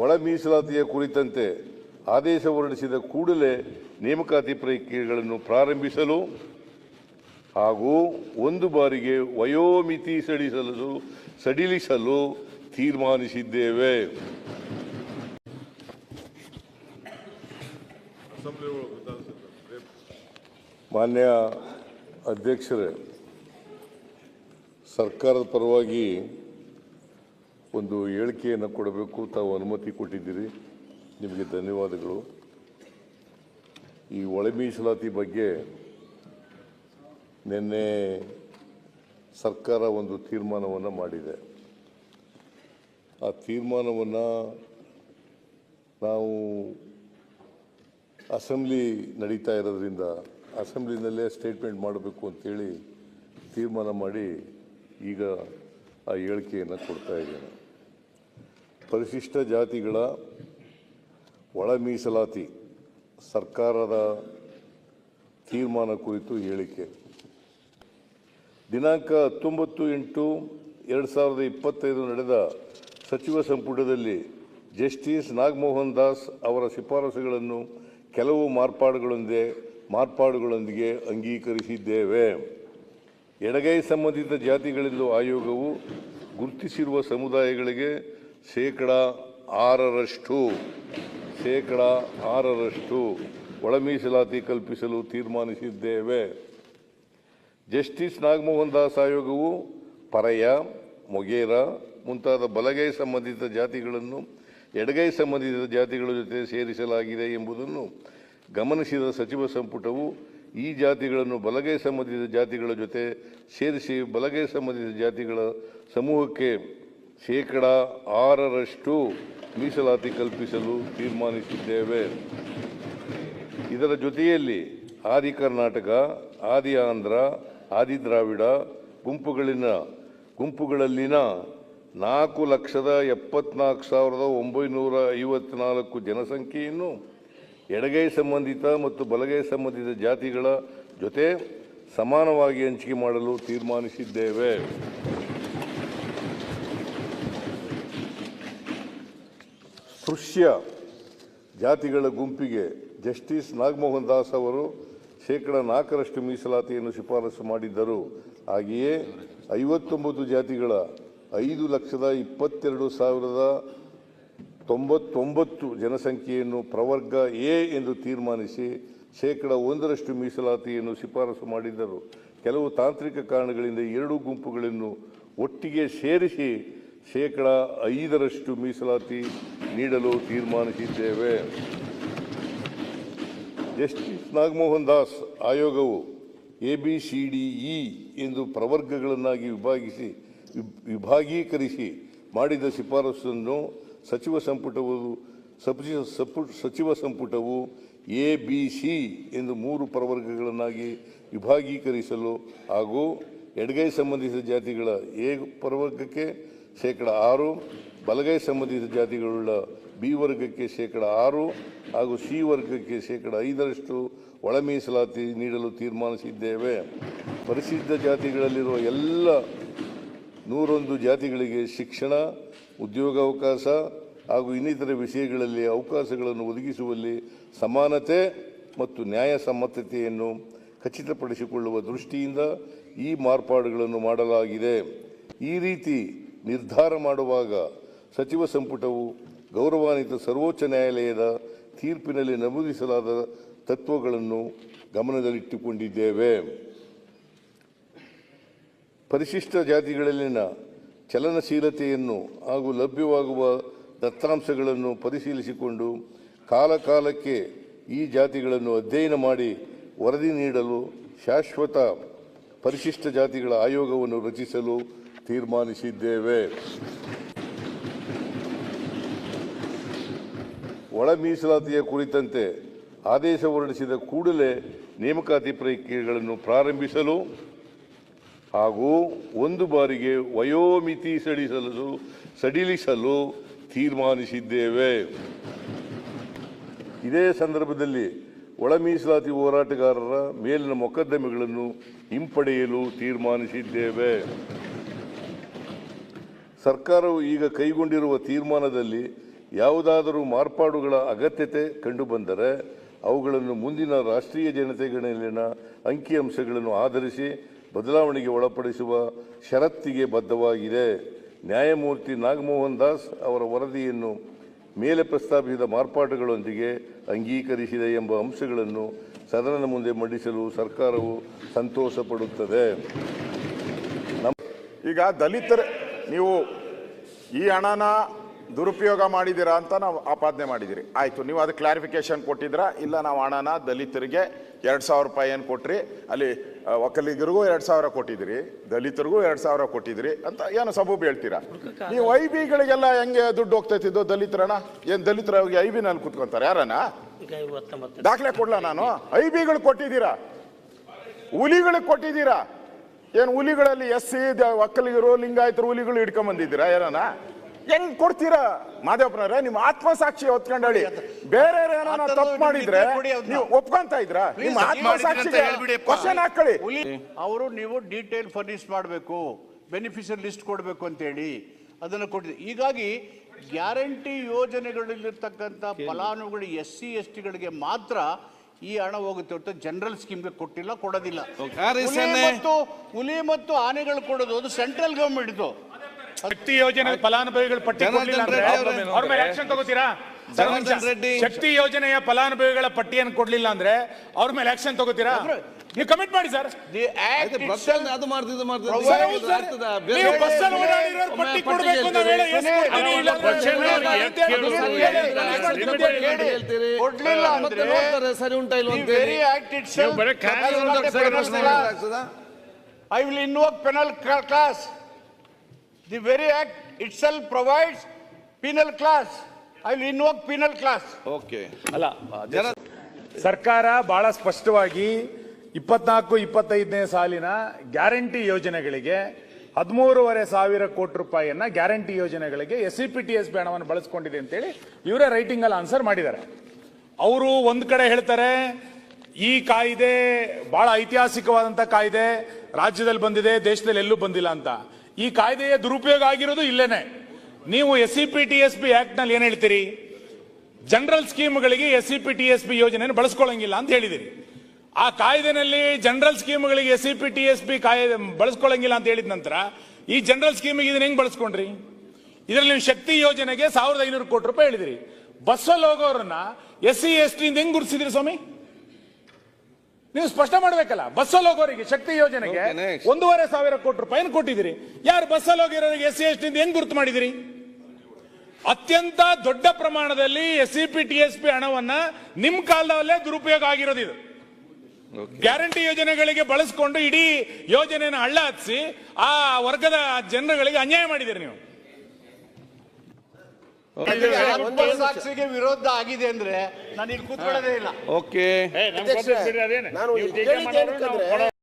ಒಳ ಮೀಸಲಾತಿಯ ಕುರಿತಂತೆ ಆದೇಶ ಹೊರಡಿಸಿದ ಕೂಡಲೇ ನೇಮಕಾತಿ ಪ್ರಕ್ರಿಯೆಗಳನ್ನು ಪ್ರಾರಂಭಿಸಲು ಹಾಗೂ ಒಂದು ಬಾರಿಗೆ ವಯೋಮಿತಿ ಸಡಿಸಲು, ಸಡಿಲಿಸಲು ತೀರ್ಮಾನಿಸಿದ್ದೇವೆ. ಮಾನ್ಯ ಅಧ್ಯಕ್ಷರೇ, ಸರ್ಕಾರದ ಪರವಾಗಿ ಒಂದು ಹೇಳಿಕೆಯನ್ನು ಕೊಡಬೇಕು ತಾವು ಅನುಮತಿ ಕೊಟ್ಟಿದ್ದೀರಿ. ನಿಮಗೆ ಧನ್ಯವಾದಗಳು. ಈ ಒಳ ಮೀಸಲಾತಿ ಬಗ್ಗೆ ನಿನ್ನೆ ಸರ್ಕಾರ ಒಂದು ತೀರ್ಮಾನವನ್ನು ಮಾಡಿದೆ. ಆ ತೀರ್ಮಾನವನ್ನು ನಾವು ಅಸೆಂಬ್ಲಿ ನಡೀತಾ ಇರೋದ್ರಿಂದ, ಅಸೆಂಬ್ಲಿನಲ್ಲೇ ಸ್ಟೇಟ್ಮೆಂಟ್ ಮಾಡಬೇಕು ಅಂತೇಳಿ ತೀರ್ಮಾನ ಮಾಡಿ ಈಗ ಆ ಹೇಳಿಕೆಯನ್ನು ಕೊಡ್ತಾ ಇದ್ದೇನೆ. ಪರಿಶಿಷ್ಟ ಜಾತಿಗಳ ಒಳ ಮೀಸಲಾತಿ ಸರ್ಕಾರದ ತೀರ್ಮಾನ ಕುರಿತು ಹೇಳಿಕೆ. ದಿನಾಂಕ ಹತ್ತೊಂಬತ್ತು ಎಂಟು ಎರಡು ಸಾವಿರದ ಇಪ್ಪತ್ತೈದು ನಡೆದ ಸಚಿವ ಸಂಪುಟದಲ್ಲಿ ಜಸ್ಟಿಸ್ ನಾಗಮೋಹನ್ ದಾಸ್ ಅವರ ಶಿಫಾರಸುಗಳನ್ನು ಕೆಲವು ಮಾರ್ಪಾಡುಗಳೊಂದಿಗೆ ಮಾರ್ಪಾಡುಗಳೊಂದಿಗೆ ಅಂಗೀಕರಿಸಿದ್ದೇವೆ. ಎಡಗೈ ಸಂಬಂಧಿತ ಜಾತಿಗಳೆಂದು ಆಯೋಗವು ಗುರುತಿಸಿರುವ ಸಮುದಾಯಗಳಿಗೆ ಶೇಕಡ ಆರರಷ್ಟು ಶೇಕಡ ಆರರಷ್ಟು ಒಳ ಮೀಸಲಾತಿ ಕಲ್ಪಿಸಲು ತೀರ್ಮಾನಿಸಿದ್ದೇವೆ. ಜಸ್ಟಿಸ್ ನಾಗಮೋಹನ್ ದಾಸ್ ಆಯೋಗವು ಪರಯ, ಮೊಗೇರ ಮುಂತಾದ ಬಲಗೈ ಸಂಬಂಧಿತ ಜಾತಿಗಳನ್ನು ಎಡಗೈ ಸಂಬಂಧಿತ ಜಾತಿಗಳ ಜೊತೆ ಸೇರಿಸಲಾಗಿದೆ ಎಂಬುದನ್ನು ಗಮನಿಸಿದ ಸಚಿವ ಸಂಪುಟವು ಈ ಜಾತಿಗಳನ್ನು ಬಲಗೈ ಸಂಬಂಧಿತ ಜಾತಿಗಳ ಜೊತೆ ಸೇರಿಸಿ ಬಲಗೈ ಸಂಬಂಧಿತ ಜಾತಿಗಳ ಸಮೂಹಕ್ಕೆ ಶೇಕಡ ಆರರಷ್ಟು ಮೀಸಲಾತಿ ಕಲ್ಪಿಸಲು ತೀರ್ಮಾನಿಸಿದ್ದೇವೆ. ಇದರ ಜೊತೆಯಲ್ಲಿ ಆದಿ ಕರ್ನಾಟಕ, ಆದಿ ಆಂಧ್ರ, ಆದಿ ದ್ರಾವಿಡ ಗುಂಪುಗಳಿನ, ಗುಂಪುಗಳಲ್ಲಿನ ನಾಲ್ಕು ಲಕ್ಷದ ಎಪ್ಪತ್ನಾಲ್ಕು ಸಾವಿರದ ಒಂಬೈನೂರ ಐವತ್ನಾಲ್ಕು ಜನಸಂಖ್ಯೆಯನ್ನು ಎಡಗೈ ಸಂಬಂಧಿತ ಮತ್ತು ಬಲಗೈ ಸಂಬಂಧಿತ ಜಾತಿಗಳ ಜೊತೆ ಸಮಾನವಾಗಿ ಹಂಚಿಕೆ ಮಾಡಲು ತೀರ್ಮಾನಿಸಿದ್ದೇವೆ. ಸ್ಪೃಶ್ಯ ಜಾತಿಗಳ ಗುಂಪಿಗೆ ಜಸ್ಟಿಸ್ ನಾಗಮೋಹನ್ ದಾಸ್ ಅವರು ಶೇಕಡ ನಾಲ್ಕರಷ್ಟು ಮೀಸಲಾತಿಯನ್ನು ಶಿಫಾರಸು ಮಾಡಿದ್ದರು. ಹಾಗೆಯೇ ಐವತ್ತೊಂಬತ್ತು ಜಾತಿಗಳ ಐದು ಲಕ್ಷದ ಇಪ್ಪತ್ತೆರಡು ಸಾವಿರದ ತೊಂಬತ್ತೊಂಬತ್ತು ಜನಸಂಖ್ಯೆಯನ್ನು ಪ್ರವರ್ಗ ಎ ಎಂದು ತೀರ್ಮಾನಿಸಿ ಶೇಕಡ ಒಂದರಷ್ಟು ಮೀಸಲಾತಿಯನ್ನು ಶಿಫಾರಸು ಮಾಡಿದ್ದರು. ಕೆಲವು ತಾಂತ್ರಿಕ ಕಾರಣಗಳಿಂದ ಎರಡೂ ಗುಂಪುಗಳನ್ನು ಒಟ್ಟಿಗೆ ಸೇರಿಸಿ ಶೇಕಡ ಐದರಷ್ಟು ಮೀಸಲಾತಿ ನೀಡಲು ತೀರ್ಮಾನಿಸಿದ್ದೇವೆ. ಜಸ್ಟಿಸ್ ನಾಗಮೋಹನ್ ದಾಸ್ ಆಯೋಗವು A B C D E ಎಂದು ಪ್ರವರ್ಗಗಳನ್ನಾಗಿ ವಿಭಾಗಿಸಿ ವಿಭಾಗೀಕರಿಸಿ ಮಾಡಿದ ಶಿಫಾರಸನ್ನು ಸಚಿವ ಸಂಪುಟವು, ಸಚಿವ ಸಪು- ಸಚಿವ ಸಂಪುಟವು ಎ, ಬಿ, ಸಿ ಎಂದು ಮೂರು ಪ್ರವರ್ಗಗಳನ್ನಾಗಿ ವಿಭಾಗೀಕರಿಸಲು ಹಾಗೂ ಎಡಗೈ ಸಂಬಂಧಿಸಿದ ಜಾತಿಗಳ ಎ ಪ್ರವರ್ಗಕ್ಕೆ ಶೇಕಡ ಆರು, ಬಲಗೈ ಸಂಬಂಧಿತ ಜಾತಿಗಳುಳ್ಳ ಬಿ ವರ್ಗಕ್ಕೆ ಶೇಕಡ ಆರು ಹಾಗೂ ಸಿ ವರ್ಗಕ್ಕೆ ಶೇಕಡ ಐದರಷ್ಟು ಒಳ ಮೀಸಲಾತಿ ನೀಡಲು ತೀರ್ಮಾನಿಸಿದ್ದೇವೆ. ಪರಿಶಿಷ್ಟ ಜಾತಿಗಳಲ್ಲಿರುವ ಎಲ್ಲ ನೂರೊಂದು ಜಾತಿಗಳಿಗೆ ಶಿಕ್ಷಣ ಉದ್ಯೋಗಾವಕಾಶ ಹಾಗೂ ಇನ್ನಿತರ ವಿಷಯಗಳಲ್ಲಿ ಅವಕಾಶಗಳನ್ನು ಒದಗಿಸುವಲ್ಲಿ ಸಮಾನತೆ ಮತ್ತು ನ್ಯಾಯಸಮ್ಮತತೆಯನ್ನು ಖಚಿತಪಡಿಸಿಕೊಳ್ಳುವ ದೃಷ್ಟಿಯಿಂದ ಈ ಮಾರ್ಪಾಡುಗಳನ್ನು ಮಾಡಲಾಗಿದೆ. ಈ ರೀತಿ ನಿರ್ಧಾರ ಮಾಡುವಾಗ ಸಚಿವ ಸಂಪುಟವು ಗೌರವಾನ್ವಿತ ಸರ್ವೋಚ್ಚ ನ್ಯಾಯಾಲಯದ ತೀರ್ಪಿನಲ್ಲಿ ನಮೂದಿಸಲಾದ ತತ್ವಗಳನ್ನು ಗಮನದಲ್ಲಿಟ್ಟುಕೊಂಡಿದ್ದೇವೆ. ಪರಿಶಿಷ್ಟ ಜಾತಿಗಳಲ್ಲಿನ ಚಲನಶೀಲತೆಯನ್ನು ಹಾಗೂ ಲಭ್ಯವಾಗುವ ದತ್ತಾಂಶಗಳನ್ನು ಪರಿಶೀಲಿಸಿಕೊಂಡು ಕಾಲಕಾಲಕ್ಕೆ ಈ ಜಾತಿಗಳನ್ನು ಅಧ್ಯಯನ ಮಾಡಿ ವರದಿ ನೀಡಲು ಶಾಶ್ವತ ಪರಿಶಿಷ್ಟ ಜಾತಿಗಳ ಆಯೋಗವನ್ನು ರಚಿಸಲು ತೀರ್ಮಾನಿಸಿದ್ದೇವೆ. ಒಳ ಮೀಸಲಾತಿಯ ಕುರಿತಂತೆ ಆದೇಶ ಹೊರಡಿಸಿದ ಕೂಡಲೇ ನೇಮಕಾತಿ ಪ್ರಕ್ರಿಯೆಗಳನ್ನು ಪ್ರಾರಂಭಿಸಲು ಹಾಗೂ ಒಂದು ಬಾರಿಗೆ ವಯೋಮಿತಿ ಸಡಿಸಲು, ಸಡಿಲಿಸಲು ತೀರ್ಮಾನಿಸಿದ್ದೇವೆ. ಇದೇ ಸಂದರ್ಭದಲ್ಲಿ ಒಳ ಮೀಸಲಾತಿ ಹೋರಾಟಗಾರರ ಮೇಲಿನ ಮೊಕದ್ದಮೆಗಳನ್ನು ಹಿಂಪಡೆಯಲು ತೀರ್ಮಾನಿಸಿದ್ದೇವೆ. ಸರ್ಕಾರವು ಈಗ ಕೈಗೊಂಡಿರುವ ತೀರ್ಮಾನದಲ್ಲಿ ಯಾವುದಾದರೂ ಮಾರ್ಪಾಡುಗಳ ಅಗತ್ಯತೆ ಕಂಡುಬಂದರೆ ಅವುಗಳನ್ನು ಮುಂದಿನ ರಾಷ್ಟ್ರೀಯ ಜನತೆಗಳಲ್ಲಿನ ಅಂಕಿಅಂಶಗಳನ್ನು ಆಧರಿಸಿ ಬದಲಾವಣೆಗೆ ಒಳಪಡಿಸುವ ಷರತ್ತಿಗೆ ಬದ್ಧವಾಗಿದೆ. ನ್ಯಾಯಮೂರ್ತಿ ನಾಗಮೋಹನ್ ದಾಸ್ ಅವರ ವರದಿಯನ್ನು ಮೇಲೆ ಪ್ರಸ್ತಾಪಿಸಿದ ಮಾರ್ಪಾಟುಗಳೊಂದಿಗೆ ಅಂಗೀಕರಿಸಿದೆ ಎಂಬ ಅಂಶಗಳನ್ನು ಸದನದ ಮುಂದೆ ಮಂಡಿಸಲು ಸರ್ಕಾರವು ಸಂತೋಷ ಪಡುತ್ತದೆ ಈಗ ದಲಿತರ, ನೀವು ಈ ಹಣನ ದುರುಪಯೋಗ ಮಾಡಿದ್ದೀರಾ ಅಂತ ನಾವು ಆಪಾದನೆ ಮಾಡಿದಿರಿ ಆಯಿತು ನೀವು ಅದು ಕ್ಲಾರಿಫಿಕೇಶನ್ ಕೊಟ್ಟಿದ್ರಾ ಇಲ್ಲ ನಾವು ಹಣನ ದಲಿತರಿಗೆ ಎರಡು ಸಾವಿರ ರೂಪಾಯಿ ಏನು ಕೊಟ್ರಿ? ಅಲ್ಲಿ ಒಕ್ಕಲಿಗರಿಗೂ ಎರಡು ಸಾವಿರ ಕೊಟ್ಟಿದ್ದೀರಿ ದಲಿತರಿಗೂ ಎರಡು ಸಾವಿರ ಕೊಟ್ಟಿದ್ದೀರಿ ಅಂತ ಏನು ಸಬೂಬು ಹೇಳ್ತೀರಾ? ನೀವು ಐ ಬಿಗಳಿಗೆಲ್ಲ ಹೆಂಗೆ ದುಡ್ಡು ಹೋಗ್ತೈತಿದ್ದು ದಲಿತರಣ ಏನು ದಲಿತರ ಐ ಬಿನಲ್ಲಿ ಕುತ್ಕೊಂತಾರೆ ಯಾರನ ದಾಖಲೆ ಕೊಡ್ಲಾ ನಾನು? ಐ ಬಿಗಳು ಕೊಟ್ಟಿದ್ದೀರಾ? ಹುಲಿಗಳಿಗೆ ಕೊಟ್ಟಿದ್ದೀರಾ? ಏನು ಹುಲಿಗಳಲ್ಲಿ ಎಸ್ ಸಿ ಒಕ್ಕಲಿಗರು ಲಿಂಗಾಯತರು ಹುಲಿಗಳು ಹಿಡ್ಕೊಂಡ್ ಬಂದಿದ್ದೀರಾ ಯಾರನ ಹೆಂಗ್ ಕೊಡ್ತೀರಾ? ಮಾದೇವಪ್ಪನವ್ರೆ ನಿಮ್ಮ ಆತ್ಮಸಾಕ್ಷಿ ಹೊತ್ಕೊಂಡಳಿ. ಬೇರೆ ಏನಾರ ತಪ್ಪು ಮಾಡಿದ್ರೆ ನೀವು ಒಪ್ಕೊಂತ ಇದ್ರಾ? ನಿಮ್ಮ ಆತ್ಮಸಾಕ್ಷಿಗೆ ಕ್ವಶನ್ ಹಾಕಳಿ ಅವರು ನೀವು ಡೀಟೇಲ್ ಫರ್ನಿಶ್ ಮಾಡಬೇಕು ಬೆನಿಫಿಷಿಯಲ್ ಲಿಸ್ಟ್ ಕೊಡಬೇಕು ಅಂತೇಳಿ ಅದನ್ನ ಕೊಟ್ಟಿದೆ ಹೀಗಾಗಿ ಗ್ಯಾರಂಟಿ ಯೋಜನೆಗಳಲ್ಲಿರ್ತಕ್ಕಂಥ ಫಲಾನುಭವಿಗಳು ಎಸ್ ಸಿ ಎಸ್ ಟಿಗಳಿಗೆ ಮಾತ್ರ ಈ ಹಣ ಹೋಗುತ್ತೆ ಹೊರತು ಜನರಲ್ ಸ್ಕೀಮ್ಗೆ ಕೊಟ್ಟಿಲ್ಲ ಕೊಡೋದಿಲ್ಲ. ಹುಲಿ ಮತ್ತು ಆನೆಗಳು ಕೊಡೋದು ಅದು ಸೆಂಟ್ರಲ್ ಗವರ್ಮೆಂಟ್ದು ಶಕ್ತಿ ಯೋಜನೆ ಫಲಾನುಭವಿಗಳ ಪಟ್ಟಿ ಕೊಡ್ಲಿಲ್ಲ ಅಂದ್ರೆ ರೆಡ್ಡಿ ಅವ್ರ ಮೇಲೆ ಆಕ್ಷನ್ ತಗೋತೀರಾ ಶಕ್ತಿ ಯೋಜನೆಯ ಫಲಾನುಭವಿಗಳ ಪಟ್ಟಿಯನ್ನು ಕೊಡ್ಲಿಲ್ಲ ಅಂದ್ರೆ ಅವ್ರ ಮೇಲೆ ಆಕ್ಷನ್ ತಗೋತೀರಾ ನೀವು ಕಮಿಟ್ ಮಾಡಿ sir I will invoke penal ಅದು ಮಾಡ್ತಿದ್ದು ಸರ್. ಇಲ್ಲ ಅಂದ್ರೆ ಬಸ್ಸಲ್ಲಿ ಬೇರೆ ಬೇರೆ ಹೇಳ್ತೀರಿ. The very act itself provides penal class. I will invoke penal class. Okay ಅಲ್ಲ ಸರ್ಕಾರ ಬಹಳ ಸ್ಪಷ್ಟವಾಗಿ ಇಪ್ಪತ್ನಾಲ್ಕು ಇಪ್ಪತ್ತೈದನೇ ಸಾಲಿನ ಗ್ಯಾರಂಟಿ ಯೋಜನೆಗಳಿಗೆ ಹದಿಮೂರುವರೆ ಸಾವಿರ ಕೋಟಿ ರೂಪಾಯಿಯನ್ನ ಗ್ಯಾರಂಟಿ ಯೋಜನೆಗಳಿಗೆ S C P T S ಹಣವನ್ನು ಬಳಸ್ಕೊಂಡಿದೆ ಅಂತೇಳಿ ಇವರೇ ರೈಟಿಂಗ್ ಅಲ್ಲಿ ಆನ್ಸರ್ ಮಾಡಿದ್ದಾರೆ ಅವರು ಒಂದ್ ಕಡೆ ಹೇಳ್ತಾರೆ ಈ ಕಾಯ್ದೆ ಬಹಳ ಐತಿಹಾಸಿಕವಾದಂತ ಕಾಯ್ದೆ ರಾಜ್ಯದಲ್ಲಿ ಬಂದಿದೆ ದೇಶದಲ್ಲಿ ಎಲ್ಲೂ ಬಂದಿಲ್ಲ ಅಂತ ಈ ಕಾಯ್ದೆಯ ದುರುಪಯೋಗ ಆಗಿರೋದು ಇಲ್ಲೇನೆ. ನೀವು S C P T S P ಆಕ್ಟ್ನಲ್ಲಿ ಏನ್ ಹೇಳ್ತೀರಿ? ಜನರಲ್ ಸ್ಕೀಮ್ಗಳಿಗೆ S C P T S P ಯೋಜನೆಯನ್ನು ಬಳಸ್ಕೊಳ್ಳಂಗಿಲ್ಲ ಅಂತ ಹೇಳಿದಿರಿ. ಆ ಕಾಯ್ದೆನಲ್ಲಿ ಜನರಲ್ ಸ್ಕೀಮ್ಗಳಿಗೆ S C P T S P ಕಾಯ್ದೆ ಬಳಸ್ಕೊಳ್ಳಂಗಿಲ್ಲ ಅಂತ ಹೇಳಿದ ನಂತರ ಈ ಜನರಲ್ ಸ್ಕೀಮಿಗೆ ಇದನ್ನ ಹೆಂಗ್ ಬಳಸ್ಕೊಂಡ್ರಿ? ಇದರಲ್ಲಿ ನೀವು ಶಕ್ತಿ ಯೋಜನೆಗೆ ಸಾವಿರದ ಐನೂರು ಕೋಟಿ ರೂಪಾಯಿ ಹೇಳಿದಿರಿ. ಬಸ್ಸಲ್ಲಿ ಹೋಗೋರನ್ನ ಎಸ್ ಸಿ ಎಸ್ ಟಿ ಇಂದ ಹೆಂಗ್ ಗುರುತಿಸಿದ್ರಿ ಸ್ವಾಮಿ? ನೀವು ಸ್ಪಷ್ಟ ಮಾಡ್ಬೇಕಲ್ಲ? ಬಸ್ಸಲ್ಲಿ ಹೋಗೋರಿಗೆ ಶಕ್ತಿ ಯೋಜನೆಗೆ. ಒಂದೂವರೆ ಸಾವಿರ ಕೋಟಿ ರೂಪಾಯಿ ಕೊಟ್ಟಿದ್ದೀರಿ? ಯಾರು ಬಸ್ಸಲ್ಲಿ ಹೋಗಿರೋರಿಗೆ ಎಸ್ ಸಿ ಎಸ್ ಟಿ ಹೆಂಗ್ ಗುರುತು ಮಾಡಿದಿರಿ ಅತ್ಯಂತ ದೊಡ್ಡ ಪ್ರಮಾಣದಲ್ಲಿ S C P T S P ಹಣವನ್ನ ನಿಮ್ ಕಾಲದಲ್ಲೇ ದುರುಪಯೋಗ ಆಗಿರೋದು ಇದು. ಗ್ಯಾರಂಟಿ ಯೋಜನೆಗಳಿಗೆ ಬಳಸ್ಕೊಂಡು ಇಡೀ ಯೋಜನೆಯನ್ನು ಹಳ್ಳ ಹತ್ತಿಸಿ ಆ ವರ್ಗದ ಜನರುಗಳಿಗೆ ಅನ್ಯಾಯ ಮಾಡಿದಿರಿ ನೀವು. ಸಾಕ್ಷಿಗೆ ವಿರೋಧ ಆಗಿದೆ ಅಂದ್ರೆ ನಾನು ಇಲ್ಲಿ ಕೂತ್ಕೊಳ್ಳೋದೇ ಇಲ್ಲ. ಓಕೆ. ನಾನು